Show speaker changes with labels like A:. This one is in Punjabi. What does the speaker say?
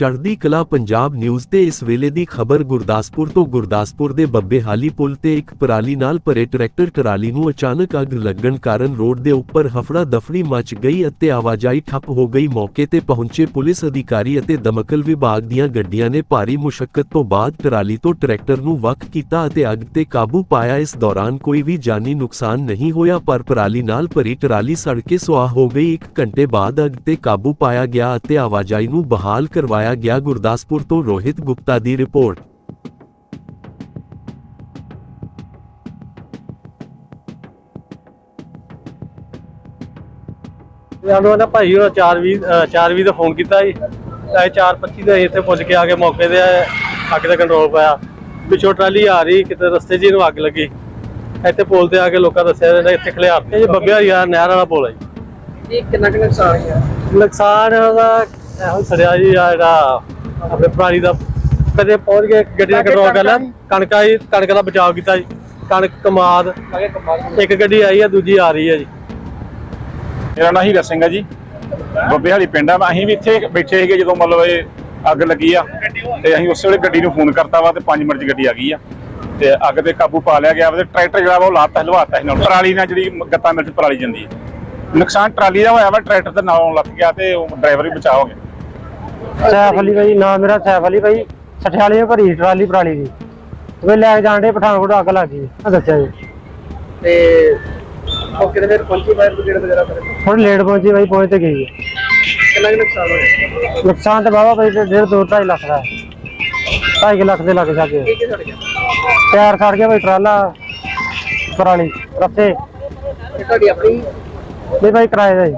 A: ਚੜ੍ਹਦੀ ਕਲਾ ਪੰਜਾਬ ਨਿਊਜ਼ ਤੇ ਇਸ ਵੇਲੇ ਦੀ ਖਬਰ ਗੁਰਦਾਸਪੁਰ ਤੋਂ ਗੁਰਦਾਸਪੁਰ ਦੇ ਬੱਬੇ ਹਾਲੀ ਪੁਲ ਤੇ ਇੱਕ ਪਰਾਲੀ ਨਾਲ ਭਰੇ ਟਰੈਕਟਰ ਟਰਾਲੀ ਨੂੰ ਅਚਾਨਕ ਅੱਗ ਲੱਗਣ ਕਾਰਨ ਰੋਡ ਦੇ ਉੱਪਰ ਹਫੜਾ ਦਫੜੀ ਮਚ ਗਈ ਅਤੇ ਆਵਾਜਾਈ ਠੱਪ ਹੋ ਗਈ। ਮੌਕੇ ਤੇ ਪਹੁੰਚੇ ਪੁਲਿਸ ਅਧਿਕਾਰੀ ਅਤੇ ਦਮਕਲ ਵਿਭਾਗ ਦੀਆਂ ਗੱਡੀਆਂ ਨੇ ਭਾਰੀ ਮੁਸ਼ਕਲ ਤੋਂ ਬਾਅਦ ਟਰਾਲੀ ਤੋਂ ਟਰੈਕਟਰ ਨੂੰ ਵੱਖ ਕੀਤਾ ਅਤੇ ਅੱਗ ਤੇ ਕਾਬੂ ਪਾਇਆ। ਇਸ ਦੌਰਾਨ ਕੋਈ ਵੀ ਜਾਨੀ ਨੁਕਸਾਨ ਨਹੀਂ ਹੋਇਆ, ਪਰ ਪਰਾਲੀ ਨਾਲ ਭਰੀ ਟਰਾਲੀ ਸੜ ਕੇ ਸੁਆਹ ਹੋ ਗਈ। ਇੱਕ ਘੰਟੇ ਬਾਅਦ ਅੱਗ ਤੇ ਕਾਬੂ ਪਾਇਆ ਗਿਆ ਅਤੇ ਆਵਾਜਾਈ ਨੂੰ ਬਹਾਲ ਕਰਵਾਇਆ ਗਿਆ ਗੁਰਦਾਸਪੁਰ ਤੋਂ ਰੋਹਿਤ ਗੁਪਤਾ ਦੀ ਰਿਪੋਰਟ।
B: ਸਾਨੂੰ ਨਾ ਭਾਈ ਉਹ 420 420 ਦਾ ਫੋਨ ਕੀਤਾ ਜੀ ਤੇ 425 ਦਾ ਇੱਥੇ ਪੁੱਜ ਕੇ ਆ ਕੇ ਮੌਕੇ ਤੇ ਅੱਗ ਦਾ ਕੰਟਰੋਲ ਪਾਇਆ। ਪਿੱਛੋਂ ਟਰਾਲੀ ਆ ਰਹੀ ਕਿਤੇ ਰਸਤੇ 'ਚ ਇਹਨੂੰ ਅੱਗ ਲੱਗੀ। ਇੱਥੇ ਪੁਲ ਤੇ ਆ ਕੇ ਲੋਕਾਂ ਦੱਸਿਆ ਇਹਨਾਂ ਇੱਥੇ ਖਲਿਆਰ ਤੇ ਜੀ ਬੱਬਿਆ ਯਾਰ ਨਹਿਰ ਵਾਲਾ ਪੁਲ ਹੈ ਜੀ।
C: ਇਹ ਕਿੰਨਾ ਕੁ ਨੁਕਸਾਨ ਹੈ
B: ਨੁਕਸਾਨ ਉਹਦਾ ਇਹੋ ਸੜਿਆ ਜੀ ਆ ਜਿਹੜਾ ਆਪਣੇ ਪ੍ਰਾਣੀ ਦਾ ਕਦੇ ਪਹੁੰਚ ਗਏ ਗੱਡੀ ਦਾ ਕੰਟਰੋਲ ਕਰ ਲਿਆ। ਕਣਕਾਂ ਜੀ ਕਣਕ ਦਾ ਬਚਾਅ ਕੀਤਾ ਜੀ। ਕਣਕ ਕਮਾਦ ਇੱਕ ਗੱਡੀ ਆਈ ਹੈ ਦੂਜੀ ਆ ਰਹੀ ਹੈ ਜੀ।
D: ਮੇਰਾ ਨਾਂ ਹੀਰਾ ਸਿੰਘ ਹੈ ਜੀ। ਬੱਬੇ ਹਾਲੀ ਪਿੰਡ ਆ। ਅਸੀਂ ਵੀ ਇੱਥੇ ਬੈਠੇ ਸੀਗੇ ਜਦੋਂ ਮਤਲਬ ਇਹ ਅੱਗ ਲੱਗੀ ਆ। ਤੇ ਅਸੀਂ ਉਸੇ ਵੇਲੇ ਗੱਡੀ ਨੂੰ ਫੋਨ ਕਰਤਾ ਵਾ ਤੇ 5 ਮਿੰਟ 'ਚ ਗੱਡੀ ਆ ਗਈ ਆ। ਤੇ ਅੱਗ ਤੇ ਕਾਬੂ ਪਾ ਲਿਆ ਗਿਆ ਵਾ ਤੇ ਟਰੈਕਟਰ ਜਿਹੜਾ ਵਾ ਉਹ ਲਾਤਾ ਹਲਵਾਤਾ ਸੀ ਨਾਲ। ਪਰਾਲੀ ਨਾਲ ਜਿਹੜੀ ਗੱਤਾ ਮਿਲ 'ਚ ਪਰਾਲੀ ਜਾਂਦੀ ਹੈ ਨੁਕਸਾਨ ਟਰਾਲੀ ਦਾ ਹੋਇਆ ਵਾ ਟਰੈਕਟਰ ਤੇ ਨਾਲੋਂ ਲੱਗ ਗਿਆ ਤੇ ਉਹ ਡਰਾਈਵਰ ਵੀ ਬਚਾ ਹੋ ਗਿਆ।
E: ਸੈਫ ਅਲੀ ਭਾਈ ਨਾਮ ਮੇਰਾ ਸੈਫ ਅਲੀ ਭਾਈ ਸਠਿਆਲੇ ਭਰੀ ਟਰਾਲੀ ਪਰਾਲੀ ਦੀ। ਵੇ ਲੈ ਕੇ ਜਾਣ ਦੇ ਪਠਾਨਕੋਟ ਅੱਗ ਲੱਗ ਗਈ। ਮੈਂ ਦੱਸਿਆ ਜੀ।
C: ਤੇ ਉਹ ਕਿਤੇ ਫਿਰ ਪਹੁੰਚੀ ਫਾਇਰ ਬ੍ਰਿਗੇਡ ਵਗੈਰਾ ਫਿਰ
E: ਥੋੜੀ ਲੇਟ ਪਹੁੰਚੀ ਭਾਈ ਪਹੁੰਚ ਤੇ ਗਈ ਹੈ।
C: ਕਿੰਨਾ ਕੁ ਨੁਕਸਾਨ ਹੋਇਆ?
E: ਨੁਕਸਾਨ ਤੇ ਬਾਬਾ ਭਾਈ ਡੇਢ ਦੋ ਢਾਈ ਲੱਖ ਦਾ। ਹੈ। ਢਾਈ ਕੁ ਲੱਖ ਦੇ ਲੱਗ ਜਾਗੇ
C: ਕੀ। ਕੀ ਸੜ ਗਿਆ?
E: ਟਾਇਰ ਸੜ ਗਿਆ ਭਾਈ ਟਰਾਲਾ ਪਰਾਲੀ ਰੱਸੇ
C: ਇਹ ਤੁਹਾਡੀ ਆਪਣੀ?
E: ਨਹੀਂ ਭਾਈ ਕਿਰਾਏ ਦਾ ਜੀ।